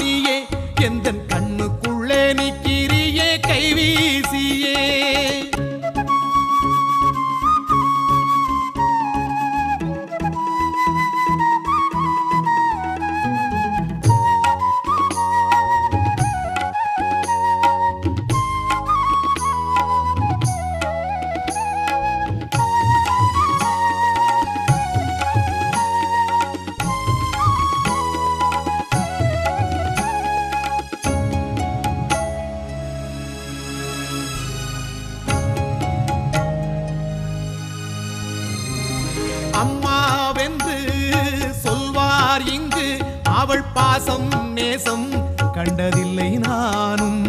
ராணியே எந்த கண்ணுக்குள்ளே நிற்கிறியே கைவீசியே பாசம் நேசம் கண்டதில்லை நானும்.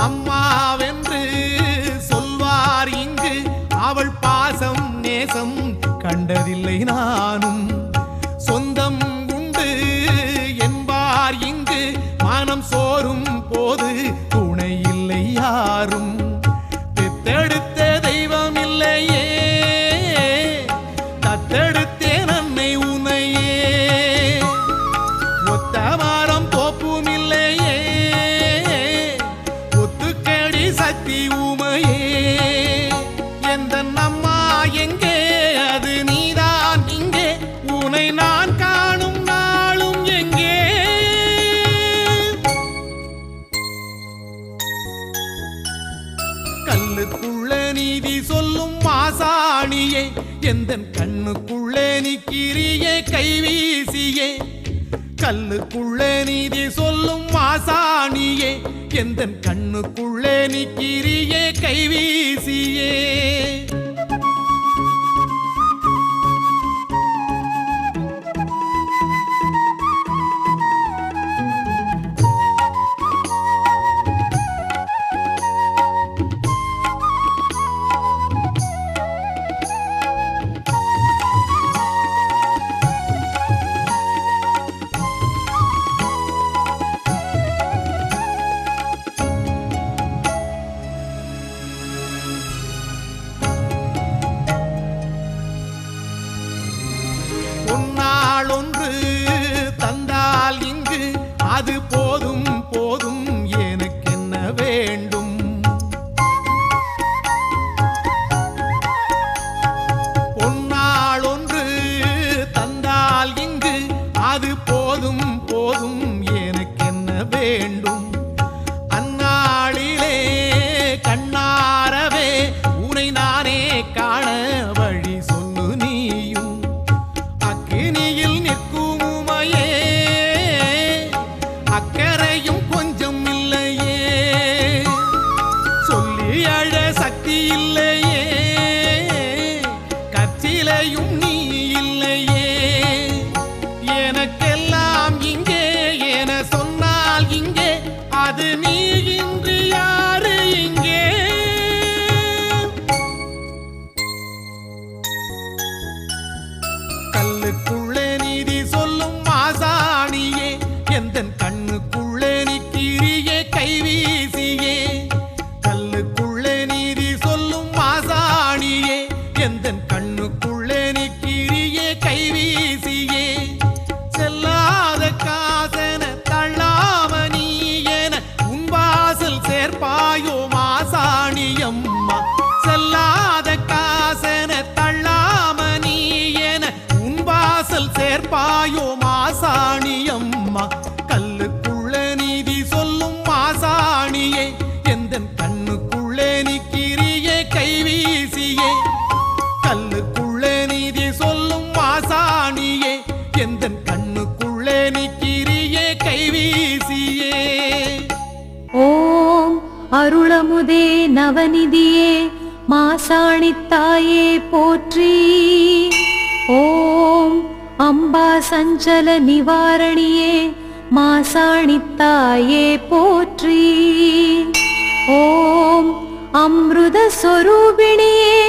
அம்மாவென்று சொல்வார் இங்கு அவள் பாசம் நேசம் கண்டதில்லை நான் கைவீசியே. கல்லுக்குள்ள நீதி சொல்லும் மாசாணியே எந்த கண்ணுக்குள்ளே நிக்கிரியே கைவீசியே. எந்தன் அமுதே மாசாணித்தாயே போற்றி. ஓம் அம்பா சஞ்சல நிவாரணியே மாசாணித்தாயே போற்றி. ஓம் அம்ருத சொரூபிணியே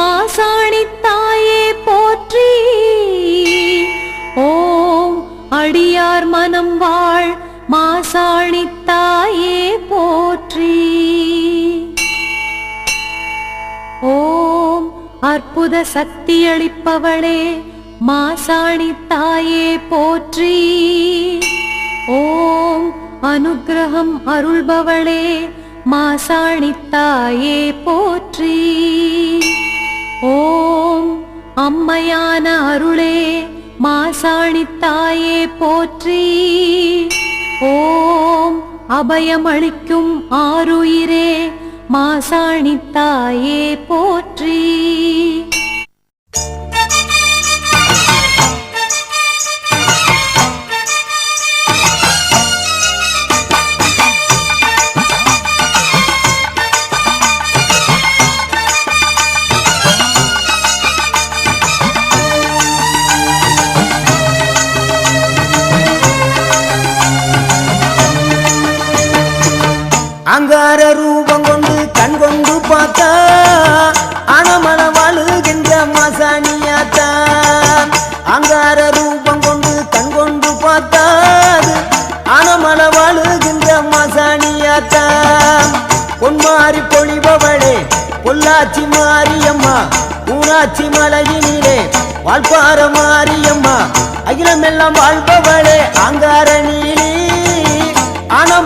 மாசாணித்தாயே போற்றி. ஓம் அடியார் மனம் வாழ் மாசாணித்தாயே போற்றி. அற்புத சக்தியளிப்பவளே மாசாணி தாயே போற்றி. ஓம் அனுகிரகம் அருள்பவளே மாசாணி தாயே போற்றி. ஓம் அம்மையான அருளே மாசாணி தாயே போற்றி. ஓம் அபயமளிக்கும் ஆருயிரே மாசாணித்தாயே போற்றி. அங்கார ரூபம் கொண்டு கண் கொண்டு பார்த்தா அணமன வாழுகின்ற மசானியாத்தா அங்கார ரூபம் கொண்டு கண் கொண்டு பார்த்தா அணமன வாழுகின்ற மசானியாத்தா பொன்மாறி பொழிபவளே பொள்ளாச்சி மாரியம்மா ஊராட்சி மலையினிலே வாழ்பார மாரியம்மா. அகிலமெல்லாம் வாழ்பவளே அங்காரணியில்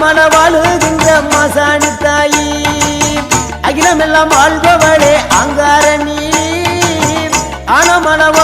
மனவாழுகின்ற அணமன மசாணி தாயி. அகிலமெல்லாம் வாழ்பவளே அங்காரணி ஆன மனவா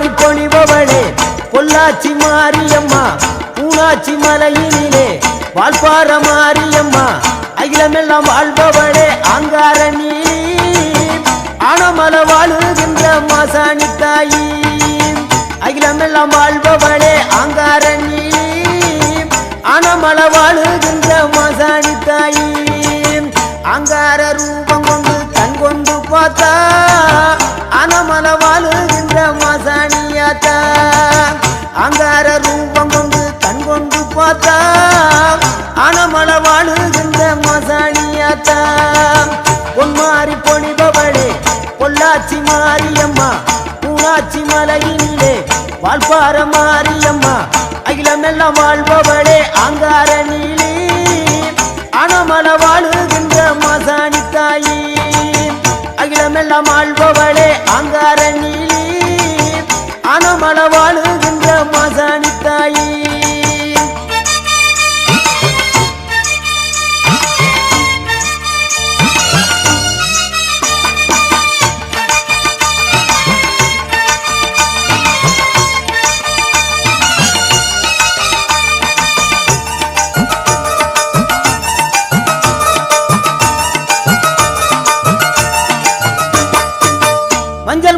மாறி பொழிபவளே. பொள்ளாச்சி மாரியம்மா பூனாச்சி மலையினிலே. வாழ்பார மாரியம்மா அகிலமெல்லாம் வாழ்பவளே. அங்கார நீலி அணமல வாழுகின்ற மாசாணி தாயி. அகிலமெல்லாம் வாழ்பவளே அங்கார நீலி அணமல மாரியம்மா. பூனாச்சி மலையினிலே வாழ்பார மாரியம்மா அகிலமெல்லாம் வாழ்பவளே அங்கார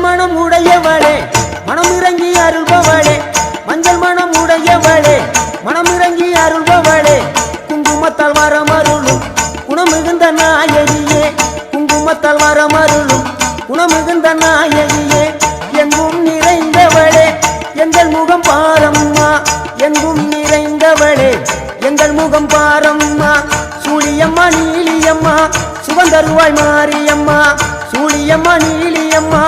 மனம் உடையவளே மனம் இறங்கி அருள்பவளே மஞ்சள் மனம் உடையவளே மனம் இறங்கி அருள்பவளே. குங்குமத்தால் வரம் அருளும் குணமிகுந்த நாயகியே குங்குமத்தால் வரம் அருளும் குணமிகுந்த நாயகியே. எங்கும் நிறைந்தவளே எங்கள் முகம் பாரம்மா எங்கும் நிறைந்தவளே எங்கள் முகம் பாரம்மா. சூழியம்மா நீலியம்மா சுகந்தருவாய் மாரியம்மா சூழியம்மா நீலியம்மா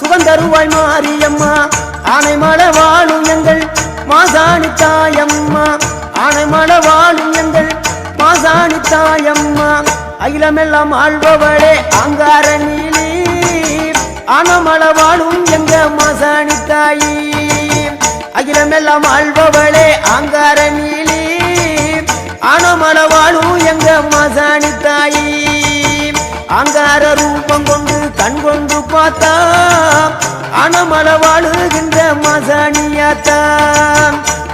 சுகந்தருவாய் மாரியம்மா. ஆனைமலை வாழும் எங்கள் மாசாணி தாயம்மா. ஆனைமலை வாழும் எங்கள் மாசாணி தாயம்மா. அகிலமெல்லாம் ஆழ்பவளே அங்கார நீலி ஆனமலை வாழும் எங்க மாசாணி தாயி அகிலமெல்லாம் ஆழ்பவளே அங்கார நீலி ஆனமலை வாழும் எங்க மாசாணி தாயி அங்கார ரூபம் கொண்டு பார்த்தா வாழுகின்ற மசானியாத்தா.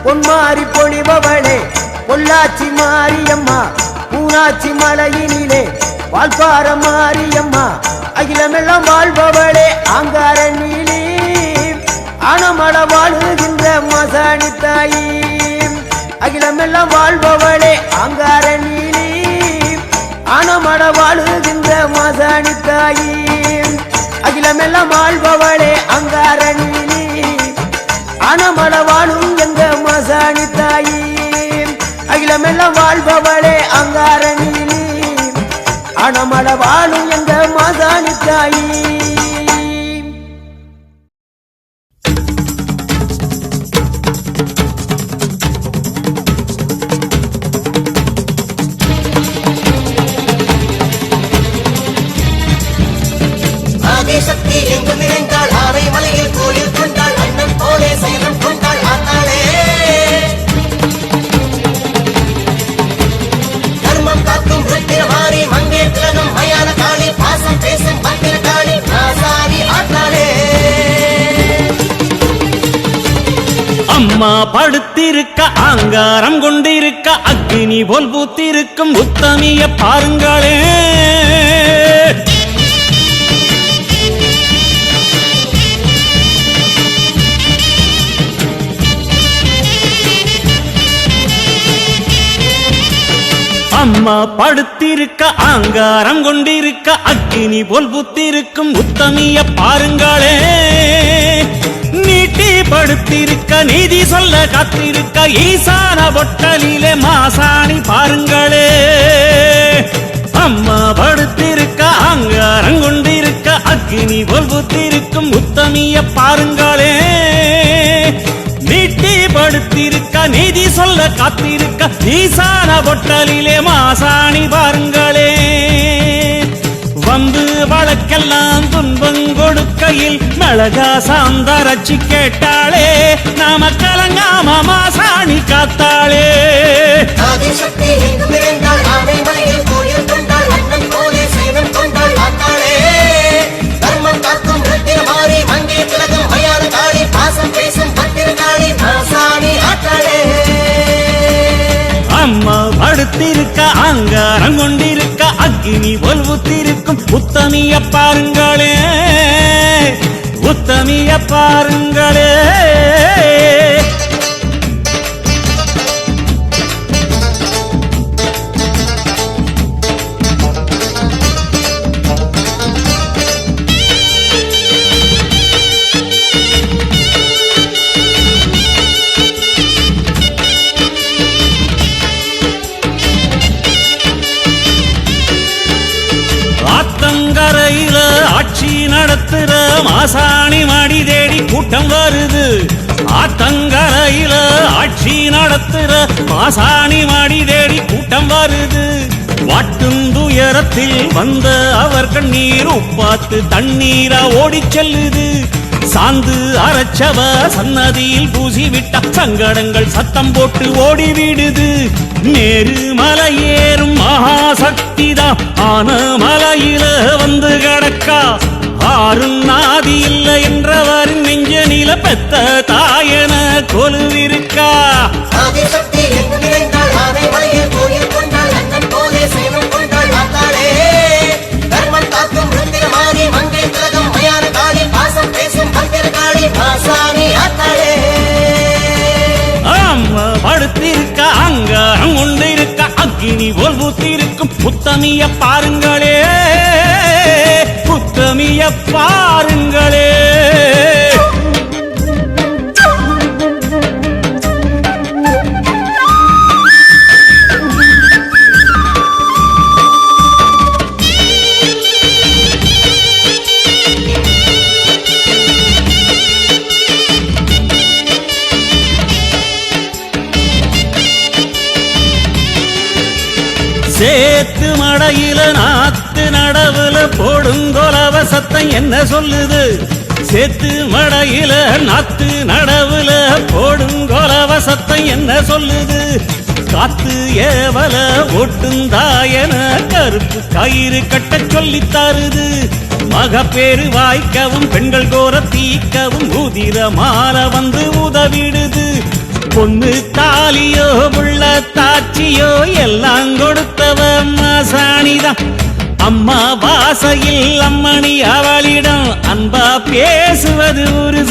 பொன்மாரி பொழிபவளே பொள்ளாச்சி மாரியம்மா பூனாச்சி மலையினிலே வால்பார மாரியம்மா அகிலமெல்லாம் வாழ்பவளே ஆங்கார நீலி. அனமல வாழுகின்ற மசாணி தாயி அகிலமெல்லாம் வாழ்பவளே ஆங்கார நீலி. அணமட வாழுகின்ற மசாணி தாயி அகிலமெல்லாம் வாழ்பவளே அங்காரணி நீலி வாழும் எங்க மசாணி தாயி. அகிலமெல்லாம் வாழ்பவளே அங்காரணி நீலி வாழும் அம்மா படுத்திருக்க ஆங்காரம் கொண்டிருக்க அக்னி போல் பூத்திருக்கும் உத்தமிய பாருங்களே. அம்மா படுத்திருக்க ஆங்காரம் கொண்டிருக்க அக்னி போல் புத்திருக்கும் உத்தமிய பாருங்களே. படுத்திருக்க நீதி சொல்ல காத்திருக்க ஈசான பொட்டலிலே மாசாணி பாருங்களே. அம்மா படுத்திருக்க ஆங்காரம் கொண்டிருக்க அக்னி பொல்புத்திருக்கும் உத்தமிய பாருங்களே. நீட்டி படுத்திருக்க நீதி சொல்ல காத்திருக்க ஈசான பொட்டலிலே மாசாணி பாருங்களே. வழக்கெல்லாம் துன்பம் கொடுக்கையில் மிளகா சாந்தரச்சி கேட்டாளே நாம கலங்காம மாசாணி காத்தாளே. அம்மா படுத்திருக்க அங்காரம் கொண்டிருக்க புத்திருக்கும் உத்தமிய பாருங்களே. உத்தமிய பாருங்களே. மாசாணி மடி தேடி கூட்டம் வருது. ஆத்தங்கரையில ஆட்சி நடத்துற பாசாணி மடி தேடி கூட்டம் வருது. வாட்டுந்துயரத்தில் வந்த அவர் கண்ணீர் உப்பாத்து தண்ணீரா ஓடி செல்லுது. சாந்து அரைச்சவ சன்னதியில் பூசி விட்ட சங்கடங்கள் சத்தம் போட்டு ஓடி விடுது நேரு மலையேறும் ஏறும் மகாசக்திதான் ஆன மலையில வந்து கடக்கா. ஆறும் நாதி இல்லை என்றவரின் நெஞ்ச நில பெத்த தாயன கொலுவிருக்கா? படுத்திருக்கா அங்க உண்டு அக்னி ஒல் ஊத்திருக்கும் புத்தமிய பாருங்களே. பாருங்களே. சத்தம் என்ன சொல்லுது? சேத்து மடையில நாத்து நடவுல போடும் போடுங்கொலவ சத்தம் என்ன சொல்லுது? காத்து ஏவல ஒட்டுந்தாயன கருப்பு கயிறு கட்ட சொல்லி தருது. மகப்பேறு வாய்க்கவும் பெண்கள் கோர தீக்கவும் உதிர மாற வந்து உதவிடுது. பொண்ணு தாலியோ உள்ள தாட்சியோ எல்லாம் கொடுத்தவ மாசாணிதான் அம்மா வாசையில் அம்மணி அவளிடம் அன்பா பேசுவது ஒரு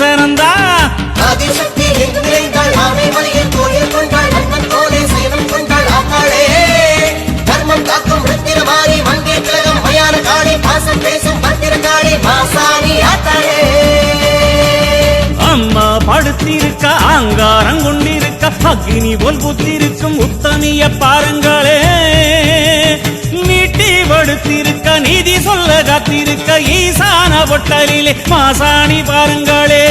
ஆத்தாளே. அம்மா படுத்திருக்க ஆங்காரம் கொண்டிருக்க அக்னி போல் புத்திருக்கும் உத்தமிய பாருங்களே. காத்திருக்க நீதி சொல்ல காத்திருக்க ஈசான பொட்டலிலே? மாசாணி பாருங்களே.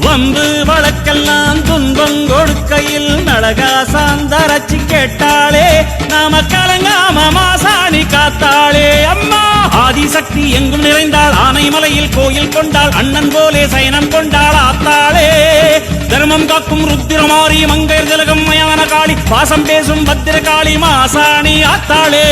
வந்து வழக்கெல்லாம் துன்பம் கொடுக்கையில் நழகா சாந்தரச்சி கேட்டாளே. நாம கலங்காம மாசாணி காத்தாளே அம்மா. ஆதிசக்தி எங்கும் நிறைந்தாள். ஆனைமலையில் கோயில் கொண்டாள். அண்ணன் போலே சயனம் கொண்டாள் ஆத்தாளே. தர்மம் காக்கும் ருத்திரமாரி மங்கையர் திலகம் மயான காளி பாசம் பேசும் பத்திரகாளி மாசாணி ஆத்தாளே.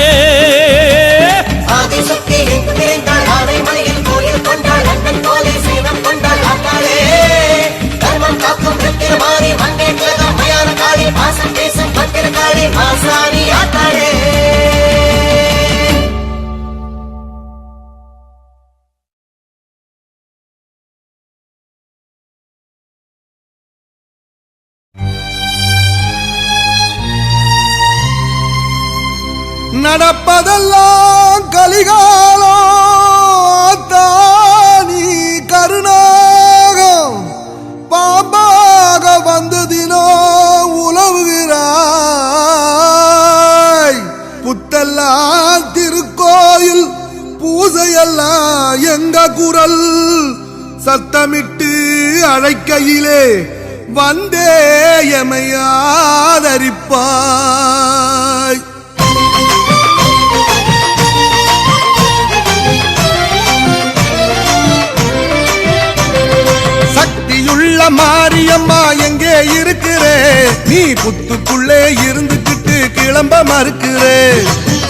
தர்மம் காக்கும் ருத்திரமாரி ஆமை புத்தெல்லாம் திருக்கோயில் பூசையெல்லாம் எங்க குரல்? சத்தமிட்டு அழைக்கையிலே வந்தே எமையாதரிப்பாய். சக்தியுள்ள மாரியம்மா எங்கே இருக்கிறே? நீ புத்துக்குள்ளே இருந்து கிளம்ப மறுக்கிறே.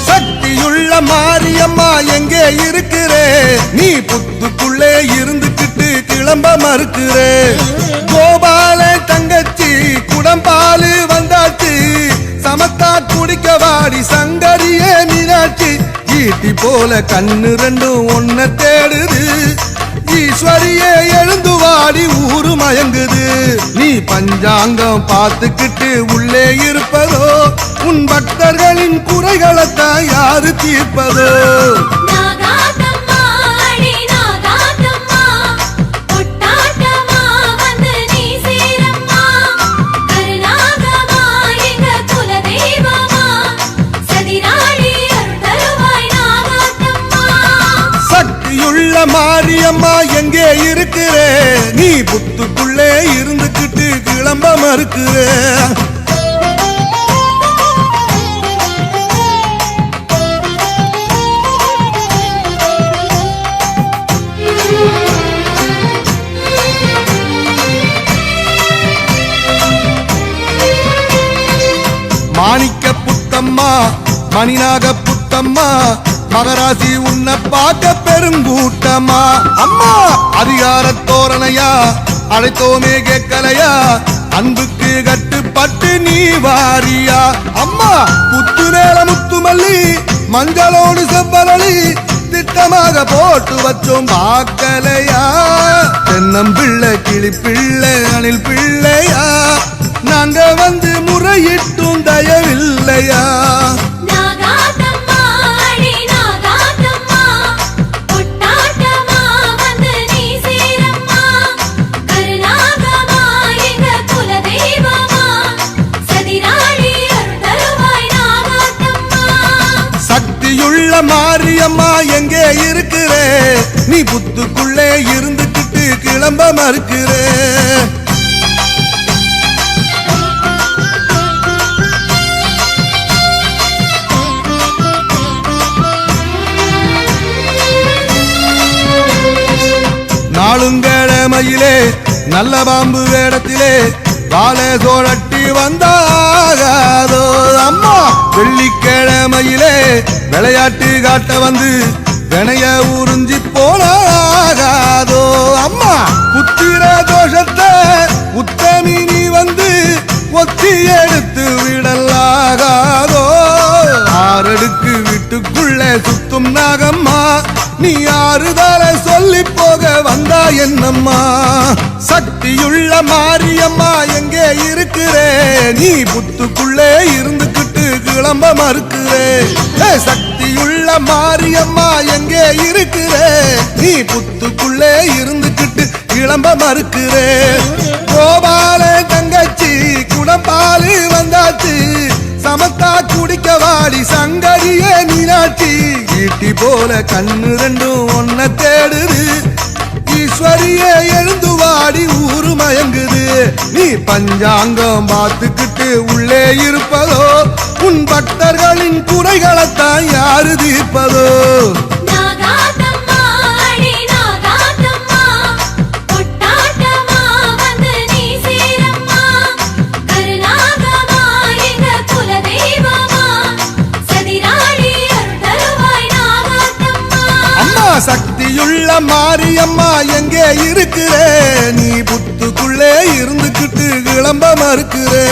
சக்தியுள்ள மாரியம்மா எங்கே இருக்கிறே? நீ புத்துக்குள்ளே இருந்துகிட்டு கிளம்ப மறுக்கிறே. கோபால தங்கச்சி குடம்பாலு வந்தாச்சு. சமத்தா குடிக்க வாடி சங்கரியே மீனாட்சி. ஈட்டி போல கண்ணு ரெண்டும் ஒன்ன தேடுது. ஈஸ்வரியே எழுந்து வாடி ஊரு மயங்குது. நீ பஞ்சாங்கம் பார்த்துக்கிட்டு உள்ளே இருப்பதோ உன் பக்தர்களின் குறைகளைத்தான் யாரு தீர்ப்பதோ? மாரியம்மா எங்கே இருக்கிறே? நீ புத்துக்குள்ளே இருந்துக்கிட்டு கிளம்ப மறுக்கிறே. புத்தம்மா மணிநாக புத்தம்மா மகராசி உன்னை பார்க்க பெருங்கூட்டமா அம்மா அதிகார தோரணையா? அழைத்தோமே கேட்கலையா? அன்புக்கு கட்டுப்பட்டு நீ வாரியா? அம்மா புத்து நேர முத்துமல்லி மஞ்சளோடு செவ்வரளி திட்டமாக போட்டு வச்சோம் பார்க்கலையா தென்னம்பிள்ளை கிளி பிள்ளை அணில் பிள்ளையா? நாங்க வந்து முறையிட்டு ஏன் தயவில்லையா மாரியம்மா எங்கே இருக்கிற? நீ புத்துக்குள்ளே இருந்துகிட்டு கிளம்ப மறுக்கிறேன் நாளுங்கிழமையிலே நல்ல பாம்பு வேடத்திலே வாழை சோழட்டி வந்தாகாதோ. அம்மா வெள்ளிக்கிழமையிலே விளையாட்டு காட்ட வந்து வினைய உறிஞ்சி போனாகாதோ. அம்மா புத்திர தோஷத்தை உத்தமி நீ வந்து ஒத்தி எடுத்து விடலாகாதோ. ஆறடுக்கு வீட்டுக்குள்ளே சுத்தும் நாகம்மா நீ ஆறுதல வந்தா என்னம்மா? சக்தியுள்ள மாரியம்மா எங்கே இருக்கிறே? நீ புத்துக்குள்ளே இருந்துக்கிட்டு கிளம்ப மறுக்கிறே. சக்தியுள்ள மாரியம்மா எங்கே இருக்கிறே? நீ புத்துக்குள்ளே இருந்துக்கிட்டு கிளம்ப மறுக்கிறே. கோபால தங்கச்சி குடம்பாலு வந்தாச்சு. சமத்தா குடிக்க வாடி சங்கரிய நீனாட்சி ஈட்டி போல கண்ணு ரெண்டும் ஒன்ன தேடுது. எழுந்து வாடி ஊரு மயங்குது. நீ பஞ்சாங்கம் பார்த்துக்கிட்டு உள்ளே இருப்பதோ? உன் பக்தர்களின் குறைகளைத்தான் யாரு தீர்ப்பதோ? மாரியம்மா எங்கே இருக்கிறே? நீ புத்துக்குள்ளே இருந்துக்கிட்டு கிளம்ப மறுக்கிறே.